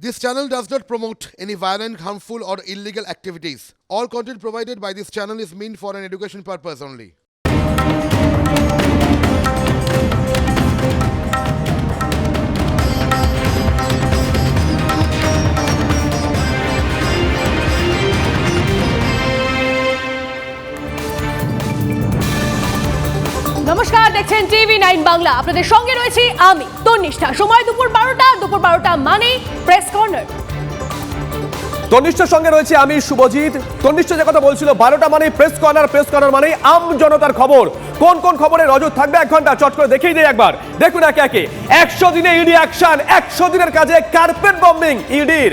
This channel does not promote any violent, harmful, or illegal activities. All content provided by this channel is meant for an education purpose only. নমস্কার দেখছেন TV nine Bangla আপনাদের সঙ্গে রয়েছি আমি তন্নিষ্ঠা সময় দুপুর বারোটা দুপুর বারোটা কর্নার তনিষ্ঠের সঙ্গে রয়েছে আমি শুভজিৎ। তনিষ্ঠ যে কথা বলছিল, বারোটা মানে প্রেস কর্নার প্রেস কর্নার মানে আম জনতার খবর। কোন কোন খবরে নজর থাকবে? এক ঘণ্টা, চট করে দেখেই দিই একবার। দেখুন একে একে। একশো দিনে ইডি অ্যাকশন একশো দিনের কাজে কার্পেট বম্বিং ইডির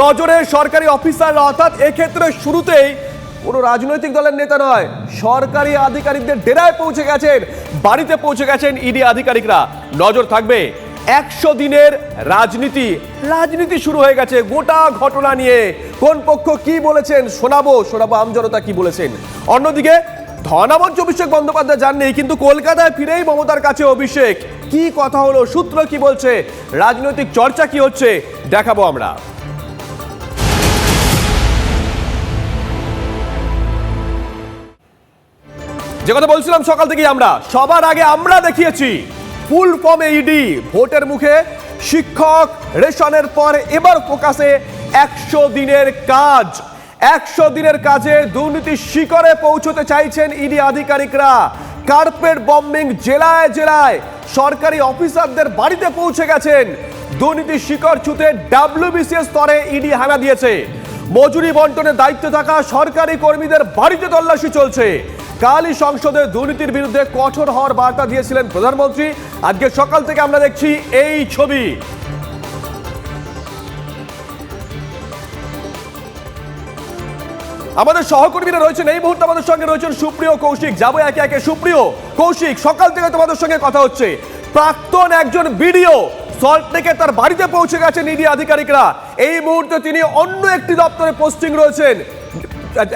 নজরে সরকারি অফিসার অর্থাৎ এক্ষেত্রে শুরুতেই কোনো রাজনৈতিক দলের নেতা নয়, সরকারি আধিকারিকদের ডেরায় পৌঁছে গেছেন, বাড়িতে পৌঁছে গেছেন ইডি আধিকারিকরা। নজর থাকবে একশো দিনের রাজনীতি। রাজনীতি শুরু হয়ে গেছে। গোটা ঘটনা নিয়ে কোন পক্ষ কি বলেছেন শোনাবো। শোনাবো আমজনতা কি বলেছেন। অন্যদিকে ধনামঞ্চ অভিষেক বন্দ্যোপাধ্যায় জাননি, কিন্তু কলকাতায় ফিরেই মমতার কাছে অভিষেক। কি কথা হলো, সূত্র কি বলছে, রাজনৈতিক চর্চা কি হচ্ছে, দেখাবো আমরা। যে কথা বলছিলাম সকাল থেকেই আমরা, সবার আগে আমরা দেখিয়েছি ফুল ফর্মে ইডি ভোটের মুখে শিক্ষক রেশনের পর এবার ফোকাসে একশো দিনের কাজ। একশো দিনের কাজে দুর্নীতির শিকরে পৌঁছতে চাইছেন ইডি আধিকারিকরা। কার্পেট বম্বিং জেলায় জেলায় সরকারি অফিসারদের বাড়িতে পৌঁছে গেছেন। দুর্নীতির শিকড় ছুতে ডাব্লিউবিসিএস স্তরে ইডি হানা দিয়েছে। মজুরি বন্টনের দায়িত্বে থাকা সরকারি কর্মীদের বাড়িতে তল্লাশি চলছে। কালই সংসদে দুর্নীতির বিরুদ্ধে কঠোর হওয়ার বার্তা দিয়েছিলেন প্রধানমন্ত্রী। আজকে সকাল থেকে আমরা দেখছি এই ছবি। আমাদের সহকর্মীরা রয়েছেন, এই মুহূর্তে আমাদের সঙ্গে রয়েছেন সুপ্রিয় কৌশিক। যাব একে একে। সুপ্রিয় কৌশিক, সকাল থেকে তোমাদের সঙ্গে কথা হচ্ছে। প্রাক্তন একজন বিডিও, সল্ট থেকে তার বাড়িতে পৌঁছে গেছেন ইডি আধিকারিকরা। এই মুহূর্তে তিনি অন্য একটি দপ্তরে পোস্টিং রয়েছেন।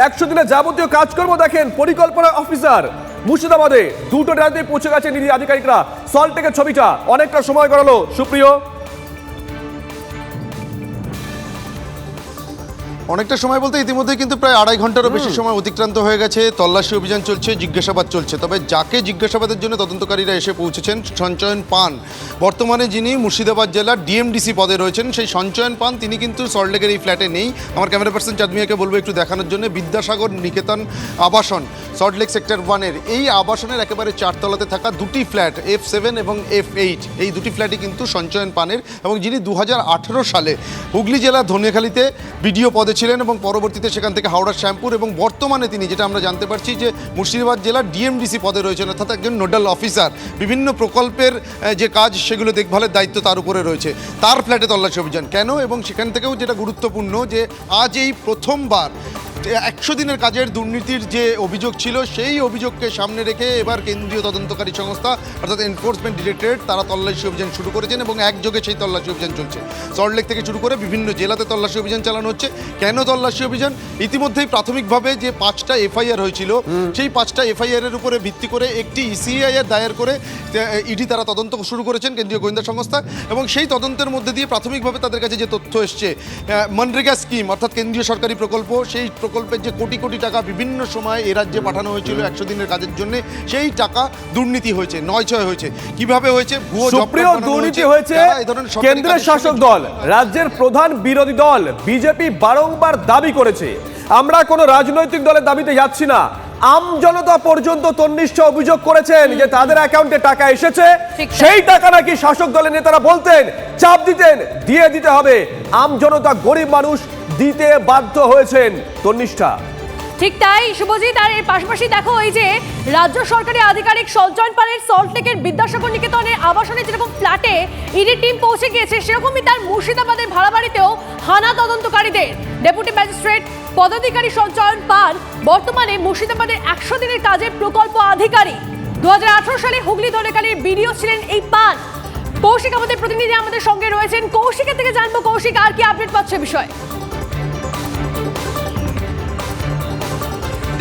একশো দিনের যাবতীয় কাজকর্ম দেখেন পরিকল্পনা অফিসার। মুর্শিদাবাদে দুটো রাতে পৌঁছে গেছে নিজের আধিকারিকরা। সল্টেকের ছবিটা অনেকটা সময় করালো সুপ্রিয় অনেকটা সময় বলতে ইতিমধ্যে কিন্তু প্রায় আড়াই ঘন্টারও বেশি সময় অতিক্রান্ত হয়ে গেছে। তল্লাশি অভিযান চলছে জিজ্ঞাসাবাদ চলছে। তবে যাকে জিজ্ঞাসাবাদের জন্য তদন্তকারীরা এসে পৌঁছেছেন সঞ্চয়ন পান। বর্তমানে যিনি মুর্শিদাবাদ জেলার ডিএমডিসি পদে রয়েছেন সেই সঞ্চয়ন পান। তিনি কিন্তু সল্টলেকের এই ফ্ল্যাটে নেই। আমার ক্যামেরা পার্সন চাঁদমিয়াকে বলব একটু দেখানোর জন্য। বিদ্যাসাগর নিকেতন আবাসন সল্টলেক সেক্টর ওয়ানের এই আবাসনের একেবারে চারতলাতে থাকা দুটি ফ্ল্যাট এফ সেভেন এবং এফ এইট। এই দুটি ফ্ল্যাটই কিন্তু সঞ্চয়ন পানের। এবং যিনি দু হাজার আঠেরো সালে হুগলি জেলার ধনিয়াখালীতে বিডিও পদে ছিলেন এবং পরবর্তীতে সেখান থেকে হাওড়ার শ্যামপুর এবং বর্তমানে তিনি, যেটা আমরা জানতে পারছি যে মুর্শিদাবাদ জেলার ডিএমডিসি পদে রয়েছেন, অর্থাৎ একজন নোডাল অফিসার। বিভিন্ন প্রকল্পের যে কাজ, সেগুলো দেখভালের দায়িত্ব তার উপরে রয়েছে। তার ফ্ল্যাটে তল্লাশি অভিযান। কেন? এবং সেখান থেকেও যেটা গুরুত্বপূর্ণ যে আজ এই প্রথমবার একশো দিনের কাজের দুর্নীতির যে অভিযোগ ছিল সেই অভিযোগকে সামনে রেখে এবার কেন্দ্রীয় তদন্তকারী সংস্থা অর্থাৎ এনফোর্সমেন্ট ডিরেক্টরেট তারা তল্লাশি অভিযান শুরু করেছেন এবং একযোগে সেই তল্লাশি অভিযান চলছে। সল্টলেক থেকে শুরু করে বিভিন্ন জেলাতে তল্লাশি অভিযান চালানো হচ্ছে। কেন তল্লাশি অভিযান? ইতিমধ্যেই প্রাথমিকভাবে যে পাঁচটা এফআইআর হয়েছিল সেই পাঁচটা এফআইআর এর উপরে ভিত্তি করে একটি ইসিআইআর দায়ের করে ইডি তারা তদন্ত শুরু করেছেন কেন্দ্রীয় গোয়েন্দা সংস্থা এবং সেই তদন্তের মধ্যে দিয়ে প্রাথমিকভাবে তাদের কাছে যে তথ্য এসছে মনরেগা স্কিম অর্থাৎ কেন্দ্রীয় সরকারি প্রকল্প সেই প্রকল্পের যে কোটি কোটি টাকা বিভিন্ন সময় এ রাজ্যে পাঠানো হয়েছিল একশো দিনের কাজের জন্য সেই টাকা দুর্নীতি হয়েছে নয় ছয় হয়েছে। কীভাবে হয়েছে? ভুয়ো সুপ্রিয় দুর্নীতি হয়েছে, কেন্দ্রের শাসক দল রাজ্যের প্রধান বিরোধী দল বিজেপি বারংবার দাবি করেছে। আমরা কোনো রাজনৈতিক দলের দাবিতে যাচ্ছি না। আম জনতা পর্যন্ত তন্নিষ্ঠ অভিযোগ করেছেন যে তাদের অ্যাকাউন্টে টাকা এসেছে। ঠিক সেই টাকা নাকি শাসক দলের নেতারা বলতেন চাপ দিতেন দিয়ে দিতে হবে। আম জনতা গরিব মানুষ দিতে বাধ্য হয়েছেন তন্নিষ্ঠা। ঠিক তাই, শুভজিৎ, আর এর পাশাপাশি দেখো এই যে রাজ্য সরকারি আধিকারিক সঞ্চয়ন পালের সল্টলেকের বিদ্যাসাগর নিকেতনের আবাসনে যেরকম ফ্ল্যাটে ইডি টিম পৌঁছে গিয়েছে, সেরকমই তার মুর্শিদাবাদের ভাড়া বাড়িতেও হানা তদন্তকারীদের। ডেপুটি ম্যাজিস্ট্রেট পদাধিকারী সঞ্চয়ন পাল বর্তমানে মুর্শিদাবাদের একশো দিনের কাজের প্রকল্প আধিকারিক। দু হাজার আঠারো সালে হুগলি ধনেকালীর বিডিও ছিলেন এই পান কৌশিক, আমাদের প্রতিনিধি আমাদের সঙ্গে রয়েছেন। কৌশিকের থেকে জানব, কৌশিক, আর কি আপডেট পাচ্ছে বিষয়?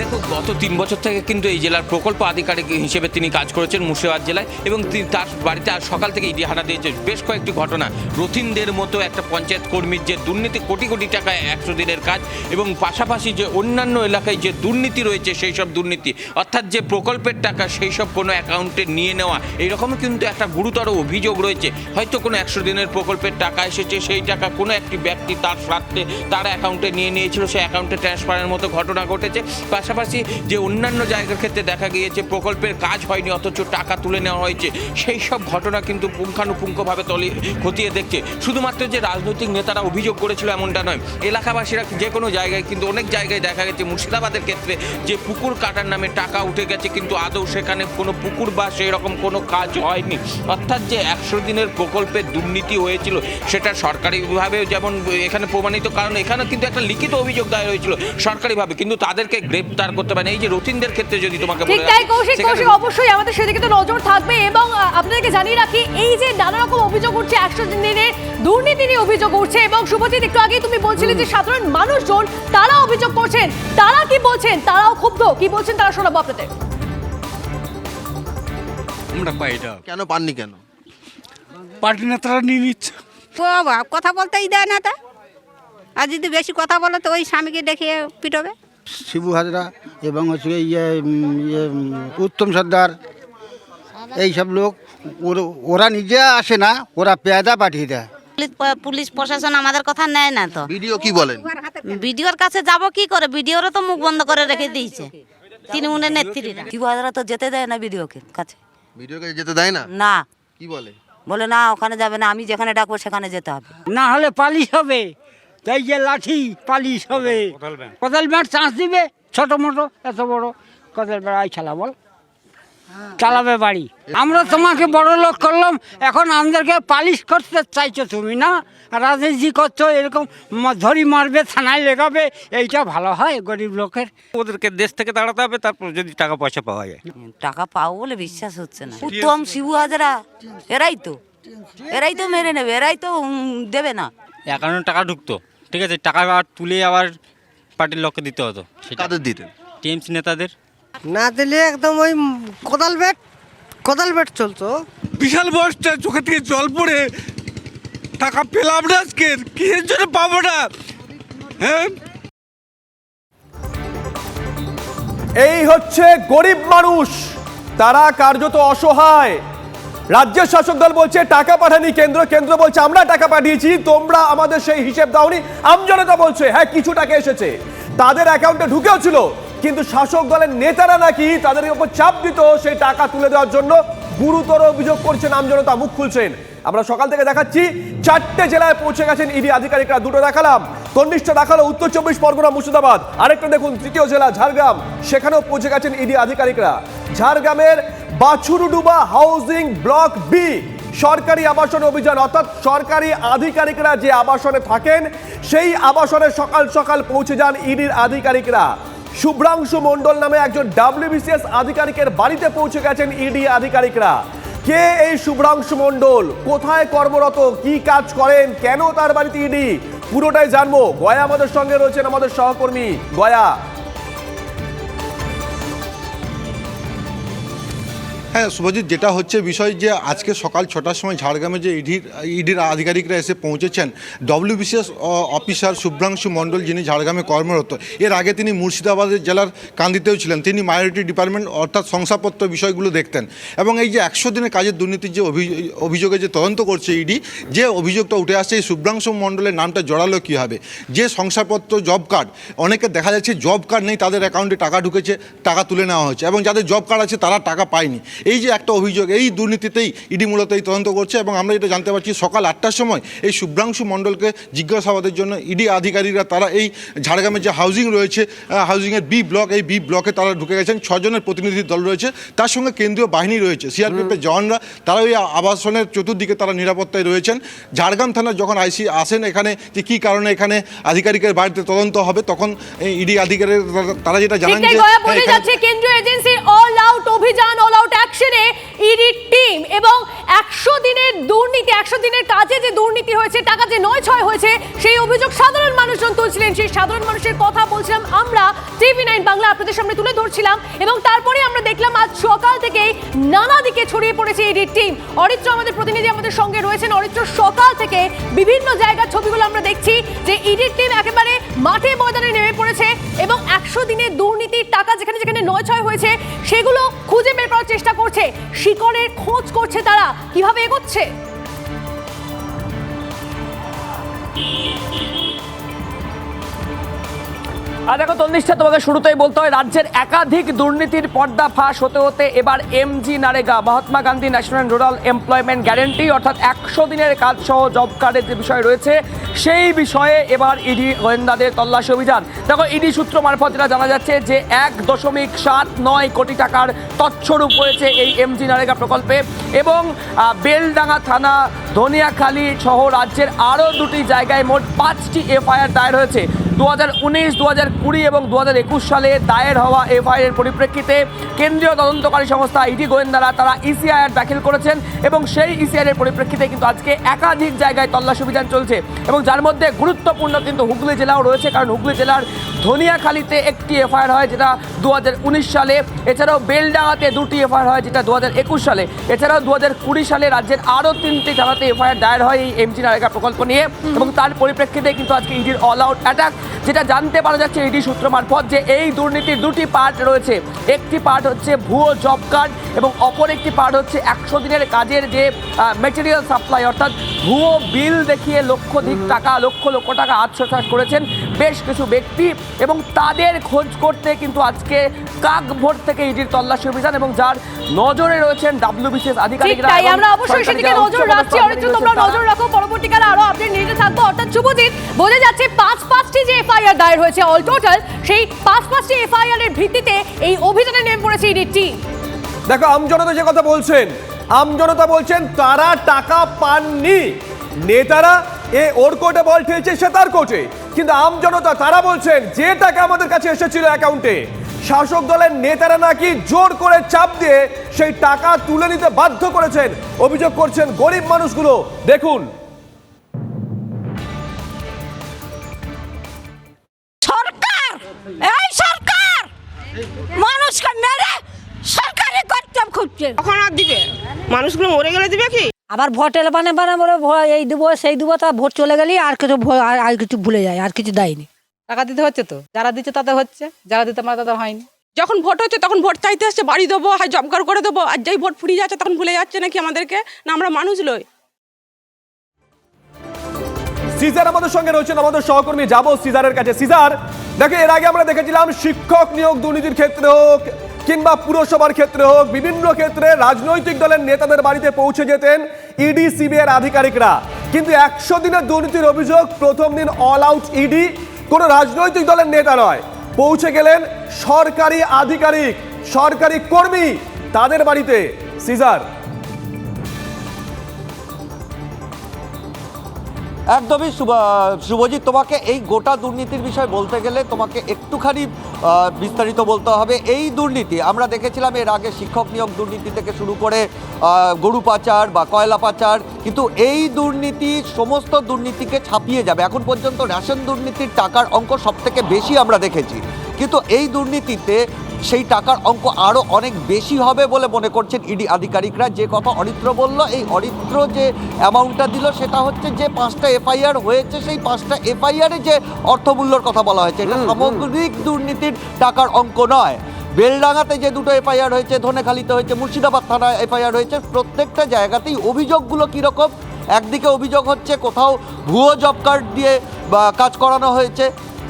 দেখো, গত তিন বছর থেকে কিন্তু এই জেলার প্রকল্প আধিকারিক হিসেবে তিনি কাজ করেছেন মুর্শিদাবাদ জেলায় এবং তিনি তার বাড়িতে আজ সকাল থেকে ইডি হানা দিয়েছে। বেশ কয়েকটি ঘটনা। রথিনদের মতো একটা পঞ্চায়েত কর্মীর যে দুর্নীতি, কোটি কোটি টাকায় একশো দিনের কাজ এবং পাশাপাশি যে অন্যান্য এলাকায় যে দুর্নীতি রয়েছে, সেই সব দুর্নীতি, অর্থাৎ যে প্রকল্পের টাকা, সেই সব কোনো অ্যাকাউন্টে নিয়ে নেওয়া, এইরকমও কিন্তু একটা গুরুতর অভিযোগ রয়েছে। হয়তো কোনো একশো দিনের প্রকল্পের টাকা এসেছে, সেই টাকা কোনো একটি ব্যক্তি তার স্বার্থে তার অ্যাকাউন্টে নিয়ে নিয়েছিল, সেই অ্যাকাউন্টে ট্রান্সফারের মতো ঘটনা ঘটেছে। পাশাপাশি যে অন্যান্য জায়গার ক্ষেত্রে দেখা গিয়েছে প্রকল্পের কাজ হয়নি, অথচ টাকা তুলে নেওয়া হয়েছে। সেই সব ঘটনা কিন্তু পুঙ্খানুপুঙ্খভাবে তলি খতিয়ে দেখছে। শুধুমাত্র যে রাজনৈতিক নেতারা অভিযোগ করেছিল এমনটা নয়, এলাকাবাসীরা যে কোনো জায়গায় কিন্তু অনেক জায়গায় দেখা গেছে, মুর্শিদাবাদের ক্ষেত্রে যে পুকুর কাটার নামে টাকা উঠে গেছে, কিন্তু আদৌ সেখানে কোনো পুকুর বা সেই রকম কোনো কাজ হয়নি। অর্থাৎ যে একশো দিনের প্রকল্পের দুর্নীতি হয়েছিল, সেটা সরকারিভাবে যেমন এখানে প্রমাণিত, কারণ এখানে কিন্তু একটা লিখিত অভিযোগ দায়ের হয়েছিল সরকারিভাবে, কিন্তু তাদেরকে গ্রেপ্তার করতে পারেন। এই যে রথিনদের ক্ষেত্রে যদি তোমাকে ঠিক তাই কৌশিক কৌশিক অবশ্যই আমাদের সেদিকে তো নজর থাকবে এবং আপনাদেরকে জানিয়ে রাখি এই যে নানা রকম অভিযোগ উঠছে একশো দিনের দুর্নীতি নিয়ে অভিযোগ উঠছে এবং শুভজিৎ একটু আগেই তুমি বলছিলে যে সাধারণ মানুষজন তারা অভিযোগ করছেন। তারা কি বলছেন? তারাও ক্ষুব্ধ। কি বলছেন তারা শোনাবো আপনাদের। আমরা পাই না কেন পাননি কেন? পার্টি নেতারা নিয়ে নিচ্ছে। কথা বলতেই দেয় না তা। আর যদি বেশি কথা বলে তো ওই স্বামীকে ডেকে পিটবে। শিবু হাজরা এবং হচ্ছে ইয়ে ইয়ে উত্তম সর্দার। এইসব লোক ওর- ওরা নিজে আসে না ওরা পেয়াদা পাঠিয়ে দেয়। পুলিশ পুলিশ প্রশাসন আমাদের কথা নেয় না তো। ভিডিও কি বলেন? বিডিওর কাছে যাব কি করে? বিডিওরও তো মুখ বন্ধ করে রেখে দিয়েছে। তিনি তৃণমূলের নেত্রীরা। শিবহাজারা তো যেতে দেয় না বিডিওকে কাছে। ভিডিও কাছে যেতে দেয় না? না। কি বলে? বলে না ওখানে যাবে না আমি যেখানে ডাকবো সেখানে যেতে হবে। না হলে পালিশ হবে। তাই যে লাঠি পালিশ হবে। কোদাল ব্যাট চান্স দিবে ছোট মোটো এত বড়। কোদাল ব্যাট আই চালা বল। চালাবে বাড়ি। আমরা তোমাকে বড় লোক করলাম এখন আমাদেরকে পালিশ করতে চাইছো তুমি না? রাজনীতি করছ এরকম ধরি মারবে থানায় লেগাবে এইটা ভালো হয় গরিব লোকের? ওদেরকে দেশ থেকে তাড়াতে হবে তারপর যদি টাকা পয়সা পাওয়া যায়। টাকা পাবো বলে বিশ্বাস হচ্ছে না। উত্তম শিবু হাজারা এরাই তো। এরাই তো মেরে নেবে এরাই তো দেবে না। অ্যাকাউন্টে টাকা ঢুকতো। ঠিক আছে টাকা আবার তুলে আবার পার্টির লোককে দিতে হতো সেটা। কাদের দিতেন টিএমসি নেতাদের। না দিলে একদম ওই কোদাল বেট কোদাল বেট চলতো। বিশাল বসটা চোখে থেকে জল পড়ে। টাকা পেলাম না আজকে কিসের জন্য পাবো না? হ্যাঁ? এই হচ্ছে গরিব মানুষ তারা কার্যত অসহায়। রাজ্যের শাসক দল বলছে, টাকা পাঠানি কেন্দ্র কেন্দ্র বলছে, আমরা টাকা পাঠিয়েছি, তোমরা আমাদের সেই হিসেব দাওনি। আমজনতা বলছে হ্যাঁ কিছু টাকা এসেছে। তাদের অ্যাকাউন্টে ঢুকেও ছিল, কিন্তু শাসক দলের নেতারা নাকি তাদের উপর চাপ দিত সেই টাকা তুলে দেওয়ার জন্য। গুরুতর অভিযোগ করছেন আমজনতা, মুখ খুলছেন। আমরা সকাল থেকে দেখাচ্ছি, চারটে জেলায় পৌঁছে গেছেন ইডি আধিকারিকরা, দুটো দেখালাম। কনিষ্ঠ দেখাল উত্তর চব্বিশ পরগনা, মুর্শিদাবাদ। আরেকটা দেখুন, তৃতীয় জেলা ঝাড়গ্রাম। সেখানেও পৌঁছে গেছেন ইডি আধিকারিকরা। ঝাড়গ্রামের বাছুরুডুবা হাউজিং ব্লক বি সরকারি আবাসন অভিযান। অর্থাৎ সরকারি আধিকারিকরা যে আবাসনে থাকেন, সেই আবাসনে সকাল সকাল পৌঁছে যান ইডির আধিকারিকরা। শুভ্রাংশু মণ্ডল নামে একজন ডাব্লিউবিসিএস আধিকারিকের বাড়িতে পৌঁছে গেছেন ইডি আধিকারিকরা। কে এই শুভ্রাংশু মণ্ডল? কোথায় কর্মরত? কি কাজ করেন? কেন তার বাড়িতে ইডি? পুরোটাই জানব। গয়া আমাদের সঙ্গে রয়েছেন আমাদের সহকর্মী গয়া। হ্যাঁ শুভজিৎ, যেটা হচ্ছে বিষয় যে আজকে সকাল ছটার সময় ঝাড়গ্রামে যে ইডির ইডির আধিকারিকরা এসে পৌঁছেছেন ডব্লিউবিসিএস অফিসার শুভ্রাংশু মণ্ডল যিনি ঝাড়গ্রামে কর্মরত, এর আগে তিনি মুর্শিদাবাদের জেলার কান্দিতেও ছিলেন, তিনি মাইনরিটি ডিপার্টমেন্ট অর্থাৎ শংসাপত্র বিষয়গুলো দেখতেন এবং এই যে একশো দিনের কাজের দুর্নীতির যে অভি- অভিযোগে যে তদন্ত করছে ইডি, যে অভিযোগটা উঠে আসছে, এই শুভ্রাংশু মণ্ডলের নামটা জড়ালো কীভাবে যে শংসাপত্র, জব কার্ড, অনেকে দেখা যাচ্ছে জব কার্ড নেই, তাদের অ্যাকাউন্টে টাকা ঢুকেছে, টাকা তুলে নেওয়া হয়েছে এবং যাদের জব কার্ড আছে, তারা টাকা পায়নি। এই যে একটা অভিযোগ এই দুর্নীতিতেই ইডি মূলত এই তদন্ত করছে এবং আমরা যেটা জানতে পারছি সকাল আটটার সময় এই শুভ্রাংশু মণ্ডলকে জিজ্ঞাসাবাদের জন্য ইডি আধিকারিকরা তারা এই ঝাড়গ্রামের যে হাউজিং রয়েছে হাউজিংয়ের বি ব্লক এই বি ব্লকে তারা ঢুকে গেছেন। ছজনের প্রতিনিধি দল রয়েছে। তার সঙ্গে কেন্দ্রীয় বাহিনী রয়েছে। সিআরপিএফের জওয়ানরা তারা ওই আবাসনের চতুর্দিকে তারা নিরাপত্তায় রয়েছেন। ঝাড়গ্রাম থানার যখন আইসি আসেন এখানে যে কী কারণে এখানে আধিকারিকের বাড়িতে তদন্ত হবে তখন ইডি আধিকারিক তারা যেটা জানেন যে হ্যাঁ, কেন্দ্রীয় এজেন্সির অল আউট অভিযান অল আউট অ্যাকশনে ইডি টিম এবং একশো দিনের দুর্নীতি, একশো দিনের কাজে যে দুর্নীতি হয়েছে, টাকা যে নয় ছয় হয়েছে, সেই অভিযোগ সাধারণ মানুষজন তুলছিলেন। সেই সাধারণ মানুষের কথা বলছিলাম আমরা টিভি নাইন বাংলা আপনাদের সামনে তুলে ধরছিলাম এবং তারপরে আমরা দেখলাম আজ সকাল থেকেই নানা দিকে ছড়িয়ে পড়েছে ইডির টিম অরিত্র আমাদের প্রতিনিধি আমাদের সঙ্গে রয়েছেন। অরিত্র, সকাল থেকে বিভিন্ন জায়গার ছবিগুলো আমরা দেখছি যে ইডির টিম একেবারে মাঠে ময়দানে নেমে পড়েছে এবং একশো দিনের দুর্নীতির টাকা যেখানে যেখানে নয় ছয় হয়েছে, সেগুলো চেষ্টা করছে শিকড়ের খোঁজ করছে তারা। কীভাবে এগোচ্ছে? আর দেখো, তন্নিষ্ঠা তোমাকে শুরুতেই বলতে হয়, রাজ্যের একাধিক দুর্নীতির পর্দা ফাঁস হতে হতে এবার MG NREGA, Mahatma Gandhi national rural employment guarantee, অর্থাৎ একশো দিনের কাজ সহ জব কার্ডের যে বিষয় রয়েছে, সেই বিষয়ে এবার ইডি গোয়েন্দাদের তল্লাশি অভিযান। দেখো, ইডি সূত্র মারফত যেটা জানা যাচ্ছে যে এক দশমিক সাত নয় কোটি টাকার তৎস্বরূপ হয়েছে এই এমজি নারেগা প্রকল্পে এবং বেলডাঙ্গা থানা, ধনিয়াখালী সহ রাজ্যের আরও দুটি জায়গায় মোট পাঁচটি এফআইআর দায়ের হয়েছে। দু হাজার উনিশ দু হাজার কুড়ি এবং দু হাজার একুশ সালে দায়ের হওয়া এফআইআর পরিপ্রেক্ষিতে কেন্দ্রীয় তদন্তকারী সংস্থা ইডি গোয়েন্দারা তারা ইসিআইআর দাখিল করেছেন এবং সেই ইসিআইআর পরিপ্রেক্ষিতে কিন্তু আজকে একাধিক জায়গায় তল্লাশি অভিযান চলছে এবং যার মধ্যে গুরুত্বপূর্ণ কিন্তু হুগলি জেলাও রয়েছে, কারণ হুগলি জেলার ধনিয়াখালীতে একটি এফআইআর হয় যেটা দু হাজার উনিশ সালে এছাড়াও বেলডাঙাতে দুটি এফআইআর হয় যেটা দু হাজার একুশ সালে। এছাড়াও দু হাজার কুড়ি সালে রাজ্যের আরও তিনটি থানাতে এফআইআর দায়ের হয় এই এমজি নারেগা প্রকল্প নিয়ে এবং তার পরিপ্রেক্ষিতে কিন্তু আজকে ইডির অল আউট অ্যাটাক যেটা জানতে পারা যাচ্ছে ইডি সূত্র মারফত যে এই দুর্নীতির দুটি পার্ট রয়েছে। একটি পার্ট হচ্ছে ভুয়ো জব কার্ড এবং অপর একটি পার্ট হচ্ছে একশো দিনের কাজের যে মেটেরিয়াল সাপ্লাই অর্থাৎ ভুয়ো বিল দেখিয়ে লক্ষাধিক টাকা লক্ষ লক্ষ টাকা আত্মসাৎ করেছেন বেশ কিছু ব্যক্তি এবং তাদের খোঁজ করতে কিন্তু আজকে কাকভোর থেকে ইডির তল্লাশি অভিযান এবং যার নজরে রয়েছেন ডাব্লিউবিসিএস ঠিক আধিকারিকরা তাই আমরা অবশ্যই সেদিকে নজর রাখছি। অরিত্র তোমরা নজর রাখো। পরবর্তীকালে আরও আপডেট নিতে থাকব। অর্থাৎ শুভজিৎ বোঝা যাচ্ছে পাঁচ পাঁচটি যে এফআইআর দায়ের হয়েছে অল টোটাল সেই পাঁচ পাঁচটি এফআইআর এর ভিত্তিতে এই অভিযানে নেমে পড়েছে ইডির টিম দেখো আমজনতা যে কথা বলছেন আমজনতা বলছেন তারা টাকা পাননি। নেতারা এ ওর কোর্টে বল ঠেলছে সে তার কোর্টে কিন্তু আমজনতা তারা বলছেন যে টাকা আমাদের কাছে এসেছিল অ্যাকাউন্টে শাসক দলের নেতারা নাকি জোর করে চাপ দিয়ে সেই টাকা তুলে নিতে বাধ্য করেছেন। অভিযোগ করছেন গরিব মানুষগুলো। দেখুন। সরকার! এই সরকার! মানুষকে মেরে সরকারি করতে খুঁজছে। কখন আর দিবে? মানুষগুলো মরে গেলে দিবে কি? আবার ভোট এলে মানে মানে এই দেবো সেই দেবো তা ভোট চলে গেলেই আর কিছু ভো- আর- আর কিছু ভুলে যায় আর কিছু দেয়নি। টাকা দিতে হচ্ছে তো? যারা দিচ্ছে তাদের হচ্ছে যারা দিতে পারে তাদের হয়নি। যখন ভোট হচ্ছে তখন ভোট চাইতে আসছে বাড়ি দেবো হয় জব কার্ড করে দেবো আর যেই ভোট ফুরিয়ে যাচ্ছে তখন ভুলে যাচ্ছে নাকি আমাদেরকে? না আমরা মানুষ লই সিজার আমাদের সঙ্গে রয়েছেন আমাদের সহকর্মী যাব সিজারের কাছে। সিজার দেখো এর আগে আমরা দেখেছিলাম শিক্ষক নিয়োগ দুর্নীতির ক্ষেত্রে হোক কিংবা পুরসভার ক্ষেত্রে হোক, বিভিন্ন ক্ষেত্রে রাজনৈতিক দলের নেতাদের বাড়িতে পৌঁছে যেতেন ইডি, সিবিআইয়ের আধিকারিকরা। কিন্তু একশো দিনের দুর্নীতির অভিযোগ, প্রথম দিন অল আউট ইডি, কোনো রাজনৈতিক দলের নেতা নয়। পৌঁছে গেলেন সরকারি আধিকারিক, সরকারি কর্মী তাদের বাড়িতে। সিজার। একদমই শুভ- শুভজিৎ তোমাকে এই গোটা দুর্নীতির বিষয় বলতে গেলে তোমাকে একটুখানি বিস্তারিত বলতে হবে। এই দুর্নীতি, আমরা দেখেছিলাম এর আগে শিক্ষক নিয়োগ দুর্নীতি থেকে শুরু করে গরু পাচার বা কয়লা পাচার, কিন্তু এই দুর্নীতি সমস্ত দুর্নীতিকে ছাপিয়ে যাবে। এখন পর্যন্ত রেশন দুর্নীতির টাকার অঙ্ক সব থেকে বেশি আমরা দেখেছি। কিন্তু এই দুর্নীতিতে সেই টাকার অঙ্ক আরও অনেক বেশি হবে বলে মনে করছেন ইডি আধিকারিকরা। যে কথা অরিত্র বলল এই অরিত্র যে অ্যামাউন্টটা দিল সেটা হচ্ছে যে পাঁচটা এফআইআর হয়েছে সেই পাঁচটা এফআইআরে যে অর্থমূল্যর কথা বলা হয়েছে এটা সামগ্রিক দুর্নীতির টাকার অঙ্ক নয়। বেলডাঙ্গাতে যে দুটো এফআইআর হয়েছে ধনেখালিতে হয়েছে মুর্শিদাবাদ থানায় এফআইআর হয়েছে প্রত্যেকটা জায়গাতেই অভিযোগগুলো কীরকম? একদিকে অভিযোগ হচ্ছে কোথাও ভুয়ো জব কার্ড দিয়ে বা কাজ করানো হয়েছে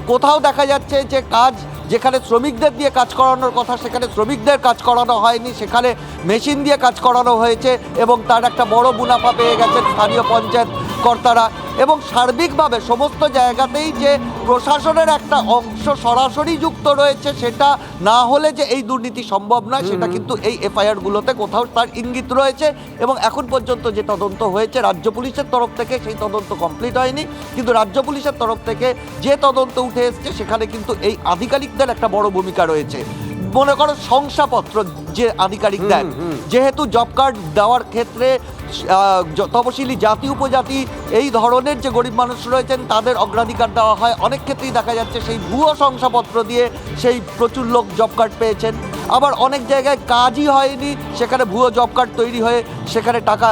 কোথাও দেখা যাচ্ছে যে কাজ যেখানে শ্রমিকদের দিয়ে কাজ করানোর কথা, সেখানে শ্রমিকদের কাজ করানো হয়নি, সেখানে মেশিন দিয়ে কাজ করানো হয়েছে এবং তার একটা বড় মুনাফা পেয়ে গেছেন স্থানীয় পঞ্চায়েত কর্তারা এবং সার্বিকভাবে সমস্ত জায়গাতেই যে প্রশাসনের একটা অংশ সরাসরি যুক্ত রয়েছে সেটা না হলে যে এই দুর্নীতি সম্ভব নয় সেটা কিন্তু এই এফআইআরগুলোতে কোথাও তার ইঙ্গিত রয়েছে এবং এখন পর্যন্ত যে তদন্ত হয়েছে রাজ্য পুলিশের তরফ থেকে সেই তদন্ত কমপ্লিট হয়নি। কিন্তু রাজ্য পুলিশের তরফ থেকে যে তদন্ত উঠে এসছে সেখানে কিন্তু এই আধিকারিকদের একটা বড় ভূমিকা রয়েছে। মনে করো শংসাপত্র যে আধিকারিক দেন যেহেতু জব কার্ড দেওয়ার ক্ষেত্রে তপশিলি জাতি উপজাতি এই ধরনের যে গরিব মানুষ রয়েছেন তাদের অগ্রাধিকার দেওয়া হয়। অনেক ক্ষেত্রেই দেখা যাচ্ছে সেই ভুয়ো শংসাপত্র দিয়ে সেই প্রচুর লোক জব কার্ড পেয়েছেন। আবার অনেক জায়গায় কাজই হয়নি সেখানে ভুয়ো জব কার্ড তৈরি হয়ে সেখানে টাকা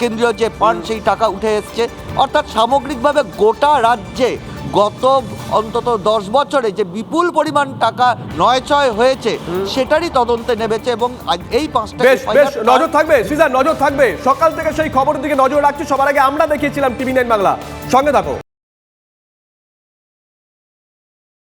কেন্দ্রীয় যে ফান্ড সেই টাকা উঠে এসছে। অর্থাৎ সামগ্রিকভাবে গোটা রাজ্যে গত অন্তত দশ বছরে যে বিপুল পরিমাণ টাকা নয় ছয় হয়েছে সেটারই তদন্তে নেমেছে এবং এই পাঁচটা বেশ বেশ নজর থাকবে সিজার নজর থাকবে। সকাল থেকে সেই খবরের দিকে নজর রাখছি। সবার আগে আমরা দেখিয়েছিলাম টিভি নাইন বাংলা। সঙ্গে থাকো।